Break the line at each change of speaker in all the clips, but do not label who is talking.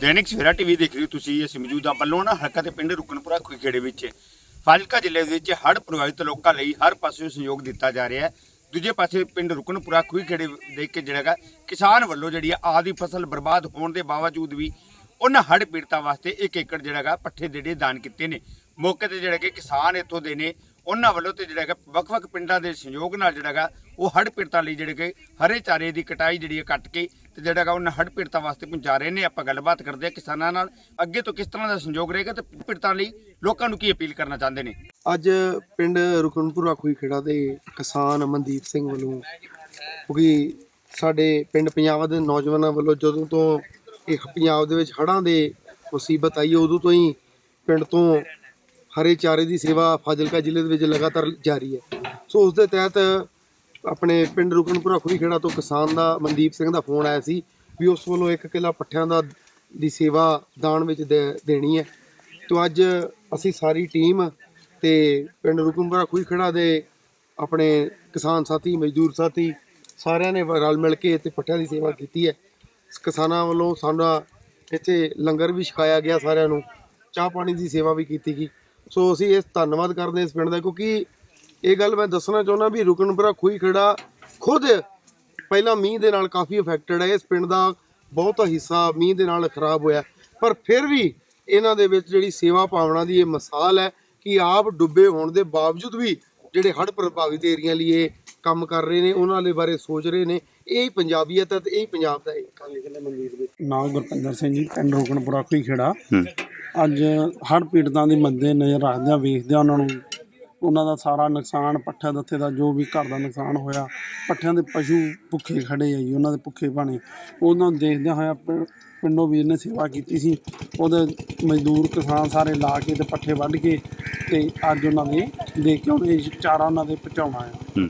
Dainik Savera TV ਦੇਖ ਰਹੇ ਹੋ ਤੁਸੀਂ, ਅਸੀਂ ਮੌਜੂਦ ਮੌਜੂਦਾ ਬੱਲੋਣਾ ਹਲਕਾ ਤੇ ਪਿੰਡ ਰੁਕਨਪੁਰਾ ਖੁਖੇੜੇ ਵਿੱਚ। ਫਾਜ਼ਿਲਕਾ ਜ਼ਿਲ੍ਹੇ ਦੇ ਵਿੱਚ ਹੜ੍ਹ ਪ੍ਰਭਾਵਿਤ ਲੋਕਾਂ ਲਈ ਹਰ ਪਾਸੇ ਸਹਿਯੋਗ ਦਿੱਤਾ ਜਾ ਰਿਹਾ ਹੈ। ਦੂਜੇ ਪਾਸੇ ਪਿੰਡ ਰੁਕਨਪੁਰਾ ਖੁਖੇੜੇ ਦੇਖ ਕੇ ਜਿਹੜਾ ਹੈਗਾ, ਕਿਸਾਨ ਵੱਲੋਂ ਜਿਹੜੀ ਆ ਆਦੀ ਫਸਲ ਬਰਬਾਦ ਹੋਣ ਦੇ ਬਾਵਜੂਦ ਵੀ ਉਹਨਾਂ ਹੜ੍ਹ ਪੀੜਤਾਂ ਵਾਸਤੇ ਇੱਕ ਏਕੜ ਜਿਹੜਾ ਹੈਗਾ ਪੱਠੇ ਦੇੜੇ ਦਾਨ ਕੀਤੇ ਨੇ। ਮੌਕੇ ਤੇ ਜਿਹੜਾ ਕਿ ਕਿਸਾਨ ਇੱਥੋਂ ਦੇ ਨੇ ਉਹਨਾਂ ਵੱਲੋਂ ਤੇ ਜਿਹੜਾ ਹੈਗਾ ਵੱਖ-ਵੱਖ ਪਿੰਡਾਂ ਦੇ ਸਹਿਯੋਗ ਨਾਲ ਜਿਹੜਾ ਹੈਗਾ ਉਹ ਹੜ੍ਹ ਪੀੜਤਾਂ ਲਈ ਜਿਹੜੇ ਕਿ ਹਰੇ ਚਾਰੇ ਦੀ ਕਟਾਈ ਜਿਹੜੀ ਹੈ ਕੱਟ ਕੇ ਤੇ ਜਿਹੜਾ ਹੈਗਾ ਉਹਨਾਂ ਹੜ੍ਹ ਪੀੜਤਾਂ ਵਾਸਤੇ ਪਹੁੰਚਾ ਰਹੇ ਨੇ। ਆਪਾਂ ਗੱਲਬਾਤ ਕਰਦੇ ਹਾਂ ਕਿਸਾਨਾਂ ਨਾਲ। ਅੱਗੇ ਤੋਂ ਕਿਸ ਤਰ੍ਹਾਂ ਦਾ ਸਹਿਯੋਗ ਰਹੇਗਾ ਤੇ ਪੀੜਤਾਂ ਲਈ ਲੋਕਾਂ ਨੂੰ ਕੀ ਅਪੀਲ ਕਰਨਾ ਚਾਹੁੰਦੇ ਨੇ?
ਅੱਜ ਪਿੰਡ ਰੁਕਨਪੁਰਾ ਖੂਈ ਖੇੜਾ ਦੇ ਕਿਸਾਨ ਅਮਨਦੀਪ ਸਿੰਘ ਵੱਲੋਂ ਕਿਉਂਕਿ ਸਾਡੇ ਪਿੰਡ ਪੰਜਾਬ ਦੇ ਨੌਜਵਾਨਾਂ ਵੱਲੋਂ ਜਦੋਂ ਤੋਂ ਇਹ ਪੰਜਾਬ ਦੇ ਵਿੱਚ ਹੜ੍ਹਾਂ ਦੇ ਮੁਸੀਬਤ ਆਈ, ਉਦੋਂ ਤੋਂ ਹੀ ਪਿੰਡ ਤੋਂ ਹਰੇ ਚਾਰੇ ਦੀ ਸੇਵਾ ਫਾਜ਼ਿਲਕਾ ਜ਼ਿਲ੍ਹੇ ਦੇ ਵਿੱਚ ਲਗਾਤਾਰ ਜਾਰੀ ਹੈ। ਸੋ ਉਸ ਦੇ ਤਹਿਤ ਆਪਣੇ ਪਿੰਡ ਰੁਕਨਪੁਰਾ ਖੂਈ ਖੇੜਾ ਤੋਂ ਕਿਸਾਨ ਦਾ ਮਨਦੀਪ ਸਿੰਘ ਦਾ ਫੋਨ ਆਇਆ ਸੀ ਵੀ ਉਸ ਵੱਲੋਂ ਇੱਕ ਕਿੱਲਾ ਪੱਠਿਆਂ ਦਾ ਦੀ ਸੇਵਾ ਦਾਨ ਵਿੱਚ ਦੇ- ਦੇਣੀ ਹੈ। ਤੋਂ ਅੱਜ ਅਸੀਂ ਸਾਰੀ ਟੀਮ ਤੇ ਪਿੰਡ ਰੁਕਨਪੁਰਾ ਖੂਈ ਖੜਾ ਦੇ ਆਪਣੇ ਕਿਸਾਨ ਸਾਥੀ, ਮਜ਼ਦੂਰ ਸਾਥੀ ਸਾਰਿਆਂ ਨੇ ਰਲ ਮਿਲ ਕੇ ਇੱਥੇ ਪੱਠਿਆਂ ਦੀ ਸੇਵਾ ਕੀਤੀ ਹੈ। ਕਿਸਾਨਾਂ ਵੱਲੋਂ ਸਾਡਾ ਇੱਥੇ ਲੰਗਰ ਵੀ ਛਕਾਇਆ ਗਿਆ ਸਾਰਿਆਂ ਨੂੰ, ਚਾਹ ਪਾਣੀ ਦੀ ਸੇਵਾ ਵੀ ਕੀਤੀ ਗਈ। ਸੋ ਅਸੀਂ ਇਸ ਧੰਨਵਾਦ ਕਰਦੇ ਹਾਂ ਇਸ ਪਿੰਡ ਦਾ ਕਿਉਂਕਿ ਇਹ ਗੱਲ ਮੈਂ ਦੱਸਣਾ ਚਾਹੁੰਦਾ ਵੀ ਰੁਕਨਪੁਰਾ ਖੂਈ ਖੜਾ ਖੁਦ ਪਹਿਲਾਂ ਮੀਂਹ ਦੇ ਨਾਲ ਕਾਫੀ ਅਫੈਕਟਡ ਹੈ। ਇਸ ਪਿੰਡ ਦਾ ਬਹੁਤ ਹਿੱਸਾ ਮੀਂਹ ਦੇ ਨਾਲ ਖਰਾਬ ਹੋਇਆ। ਪਰ ਫਿਰ ਵੀ ਇਹਨਾਂ ਦੇ ਵਿੱਚ ਜਿਹੜੀ ਸੇਵਾ ਭਾਵਨਾ ਦੀ ਇਹ ਮਿਸਾਲ ਹੈ ਕਿ ਆਪ ਡੁੱਬੇ ਹੋਣ ਦੇ ਬਾਵਜੂਦ ਵੀ ਜਿਹੜੇ ਹੜ੍ਹ ਪ੍ਰਭਾਵਿਤ ਏਰੀਆ ਲਈ ਇਹ ਕੰਮ ਕਰ ਰਹੇ ਨੇ ਉਹਨਾਂ ਦੇ ਬਾਰੇ ਸੋਚ ਰਹੇ ਨੇ। ਇਹ ਹੀ ਪੰਜਾਬੀਅਤ ਹੈ ਤੇ ਇਹ ਹੀ ਪੰਜਾਬ ਦਾ ਇੱਕ
ਨਾਂ ਗੁਰਪਿੰਦਰ ਸਿੰਘ ਜੀ ਪਿੰਡ ਰੋਕਨਪੁਰਾ ਕੋਈ ਖੇੜਾ। ਅੱਜ ਹੜ੍ਹ ਪੀੜਤਾਂ ਦੇ ਮੱਦੇ ਨਜ਼ਰ ਰੱਖਦਿਆਂ ਵੇਖਦਿਆਂ ਉਹਨਾਂ ਨੂੰ ਉਹਨਾਂ ਦਾ ਸਾਰਾ ਨੁਕਸਾਨ ਪੱਠਿਆਂ ਦੱਥੇ ਦਾ ਜੋ ਵੀ ਘਰ ਦਾ ਨੁਕਸਾਨ ਹੋਇਆ ਪੱਠਿਆਂ ਦੇ ਪਸ਼ੂ ਭੁੱਖੇ ਖੜੇ ਆ ਜੀ ਉਹਨਾਂ ਦੇ ਭੁੱਖੇ ਬਾਣੇ ਉਹਨਾਂ ਨੂੰ ਦੇਖਦਿਆਂ ਹੋਇਆ ਪਿੰ- ਪਿੰਡੋਂ ਵੀਰ ਨੇ ਸੇਵਾ ਕੀਤੀ ਸੀ। ਉਹਦੇ ਮਜ਼ਦੂਰ ਕਿਸਾਨ ਸਾਰੇ ਲਾ ਕੇ ਤੇ ਪੱਠੇ ਵੱਢ ਕੇ ਤੇ ਅੱਜ ਉਹਨਾਂ ਦੇ ਦੇ ਕੇ ਉਹਨੇ ਚਾਰਾ ਉਹਨਾਂ ਦੇ ਪਹੁੰਚਾਉਣਾ ਹੂੰ।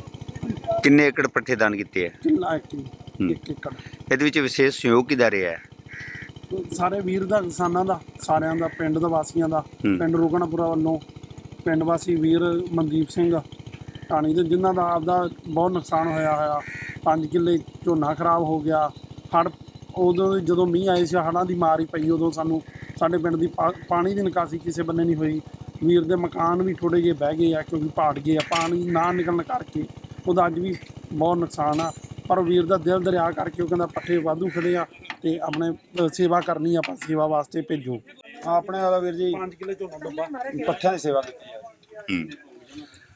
ਕਿੰਨੇ ਏਕੜ ਪੱਠੇ ਦਾਨ ਕੀਤੇ ਆ?
ਕਿੱਲਾ ਇੱਕ
ਹੂੰ।
ਇੱਕ ਏਕੜ।
ਇਹਦੇ ਵਿੱਚ ਵਿਸ਼ੇਸ਼ ਸਹਿਯੋਗ ਕਿਹਦਾ ਰਿਹਾ ਹੈ?
ਸਾਰੇ ਵੀਰ ਦਾ ਕਿਸਾਨਾਂ ਦਾ ਸਾਰਿਆਂ ਦਾ ਪਿੰਡ ਦੇ ਵਾਸੀਆਂ ਦਾ। ਪਿੰਡ ਰੋਗਣਪੁਰਾ ਵੱਲੋਂ ਪਿੰਡ ਵਾਸੀ ਵੀਰ ਮਨਦੀਪ ਸਿੰਘ ਟਾਣੀ ਦੇ ਜਿਨ੍ਹਾਂ ਦਾ ਆਪਦਾ ਬਹੁਤ ਨੁਕਸਾਨ ਹੋਇਆ ਹੋਇਆ। 5 ਕਿੱਲੇ ਝੋਨਾ ਖਰਾਬ ਹੋ ਗਿਆ। ਹੜ ਉਦੋਂ ਜਦੋਂ ਮੀਂਹ ਆਏ ਸੀ ਹੜਾਂ ਦੀ ਮਾਰ ਹੀ ਪਈ ਉਦੋਂ ਸਾਨੂੰ ਸਾਡੇ ਪਿੰਡ ਦੀ ਪਾਣੀ ਦੀ ਨਿਕਾਸੀ ਕਿਸੇ ਬੰਨੇ ਨਹੀਂ ਹੋਈ। ਵੀਰ ਦੇ ਮਕਾਨ ਵੀ ਥੋੜੇ ਜਿਹੇ ਬਹਿ ਗਏ ਆ ਕਿਉਂਕਿ ਪਾੜ ਗਏ ਆ ਪਾਣੀ ਨਾ ਨਿਕਲਣ ਕਰਕੇ। ਉਹਦਾ ਅੱਜ ਵੀ ਬਹੁਤ ਨੁਕਸਾਨ ਆ। ਪਰ ਵੀਰ ਦਾ ਦਿਲ ਦਰਿਆ ਕਰਕੇ ਉਹ ਕਹਿੰਦਾ ਪੱਠੇ ਵਾਧੂ ਖੜੇ ਆ। ਤੇ ਆਪਣੇ ਸੇਵਾ ਕਰਨੀ ਆ ਆਪਾਂ ਸੇਵਾ ਵਾਸਤੇ ਭੇਜੋ।
ਆਪਣੇ ਵਾਲਾ ਵੀਰ ਜੀ
5 ਕਿੱਲੇ ਝੋਨਾ ਡੱਬਾ।
ਪੱਠਿਆਂ ਦੀ ਸੇਵਾ ਕੀਤੀ ਹੈ
ਹੂੰ।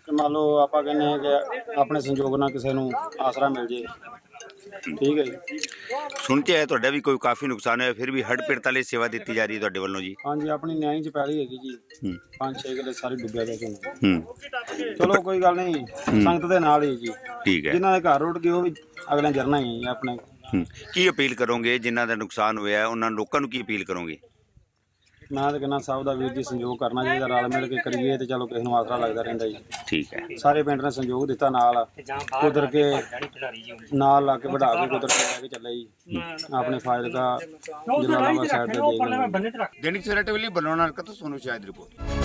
ਕਿ ਮੰਨ ਲਓ ਆਪਾਂ ਕਹਿੰਦੇ ਹਾਂ ਕਿ ਆਪਣੇ ਸੰਯੋਗ ਨਾਲ ਕਿਸੇ ਨੂੰ ਆਸਰਾ ਮਿਲ ਜੇ। ਠੀਕ ਹੈ ਜੀ।
ਸੁਣ ਕੇ ਆਇਆ ਤੁਹਾਡਾ ਵੀ ਕੋਈ ਕਾਫੀ ਨੁਕਸਾਨ ਹੋਇਆ ਫਿਰ ਵੀ ਹੜ੍ਹ ਪੀੜਤਾਂ ਲਈ ਸੇਵਾ ਦਿੱਤੀ ਜਾ ਰਹੀ ਹੈ ਤੁਹਾਡੇ ਵੱਲੋਂ ਜੀ।
ਹਾਂਜੀ ਆਪਣੀ ਨਿਆਈ ਚ ਪੈਲੀ ਹੈਗੀ ਜੀ।
ਹੂੰ।
5-6 ਕਿੱਲੇ ਸਾਰੀ ਡੁੱਬਿਆ ਝੋਨਾ
ਹੂੰ।
ਚਲੋ ਕੋਈ ਗੱਲ ਨਹੀਂ ਸੰਗਤ ਦੇ ਨਾਲ ਹੀ ਜੀ।
ਠੀਕ ਹੈ।
ਜਿਨ੍ਹਾਂ ਦੇ ਘਰ ਰੁੜ ਗਏ ਉਹ ਵੀ ਅਗਲੇ ਜਰਨਾ ਹੀ ਆਪਣੇ।
ਕੀ ਅਪੀਲ ਕਰੋਗੇ ਜਿਨ੍ਹਾਂ ਦਾ ਨੁਕਸਾਨ ਹੋਇਆ ਹੈ, ਉਹਨਾਂ ਲੋਕਾਂ ਨੂੰ ਕੀ ਅਪੀਲ ਕਰੋਗੇ?
ਮੈਂ ਤਾਂ ਕਹਿੰਦਾ ਸਭ ਦਾ ਵੀਰ ਜੀ ਸੰਯੋਗ ਕਰਨਾ ਚਾਹੀਦਾ ਰਲ ਮਿਲ ਕੇ ਕਰੀਏ ਤੇ ਚਲੋ ਕਿਸੇ ਨੂੰ ਆਸਰਾ ਲੱਗਦਾ ਰਹਿੰਦਾ ਜੀ।
ਠੀਕ ਹੈ।
ਸਾਰੇ ਪਿੰਡ ਨੇ ਸੰਯੋਗ ਦਿੱਤਾ ਨਾਲ ਕੁਦਰ ਕੇ ਨਾਲ ਲਾ ਕੇ ਵਧਾ ਕੇ ਕੁਦਰ ਕੇ ਲੈ ਕੇ ਚੱਲੇ ਜੀ। ਆਪਣੇ ਫਾਇਦੇ ਦਾ ਜਿੰਨਾ ਲੰਬਾ ਸਾਈਡ ਤੇ ਦੇ ਗਏ
ਦੈਨਿਕ ਸਵੇਰਾ ਟੀਵੀ ਲਈ ਬਲੋਣਾ ਹਲਕਾ ਤੋਂ ਸੋਨੂ ਸ਼ਾਹਿਦ ਰਿਪੋਰਟ